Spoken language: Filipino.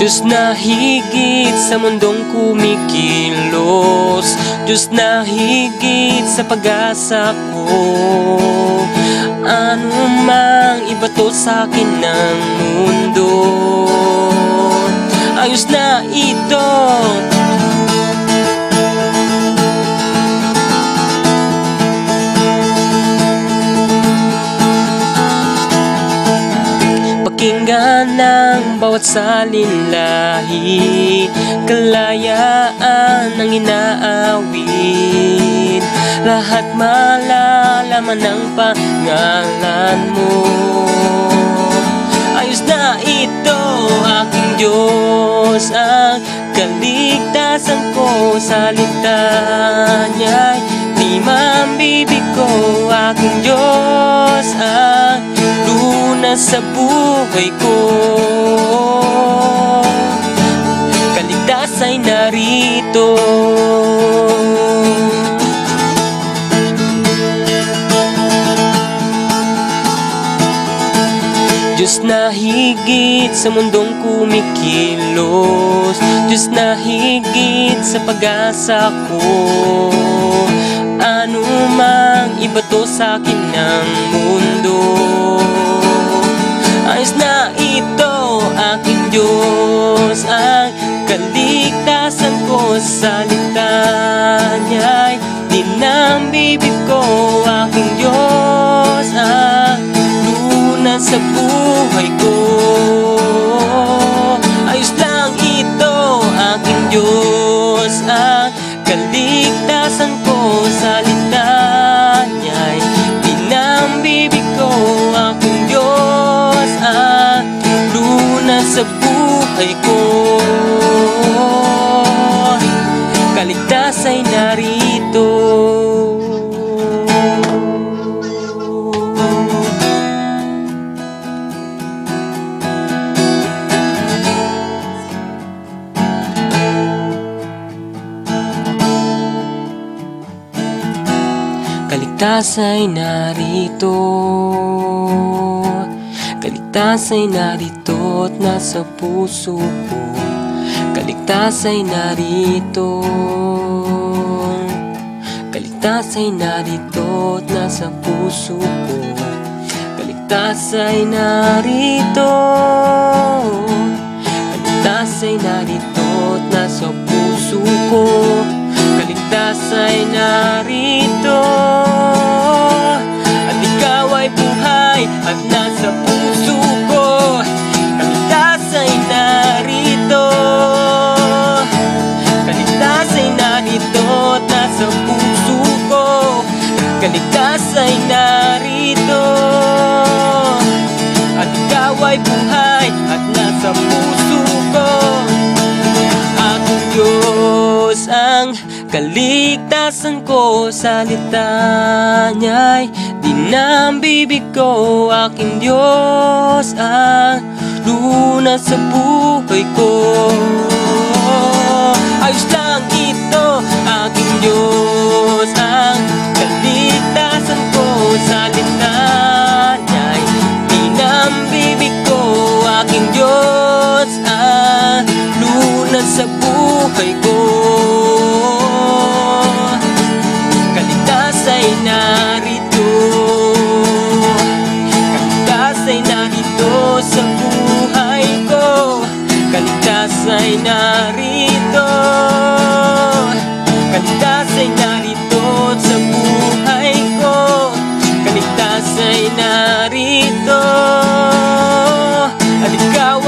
Diyos na higit sa mundong kumikilos. Diyos na higit sa pag-asa ko. Ano mang ibato sa akin ng mundo Pakinggan ng bawat salinlahi Kalayaan ang inaawit Lahat malalaman ng pangalan mo. Ayos na ito aking Diyos. Ang kaligtasan ko Salita niya'y di mambibig ko Aking Diyos. Ang sa buhay ko. Kaligtas ay narito. Diyos na higit sa mundong kumikilos. Diyos na higit sa pag-asa ko. Ano mang ibato sa akin ng mundo sa buhay ko. Ayos lang ito aking Diyos. Ang kaligtasan ko Salita niya'y dinambibig ko Aking Diyos. Ang lunas sa buhay ko. Kaligtas ay narito Kaligtas ay narito. Kaligtas ay narito at nasa puso ko. Kaligtas ay narito. Kaligtas ay narito at nasa puso ko. Kaligtas ay narito. Kaligtas ay narito at nasa puso ko Kaligtas ay narito. At ikaw ay buhay at nasa puso kaligtasan ko Salita niya'y dinambibig ko Aking Diyos ang lunas sa buhay ko. Ayos lang ito aking Diyos ang kaligtasan ko Salita niya'y dinambibig ko Aking Diyos ay narito. Kaligtas ay narito sa buhay ko. Kaligtas ay narito sa buhay ko. Kaligtas ay narito. At ikaw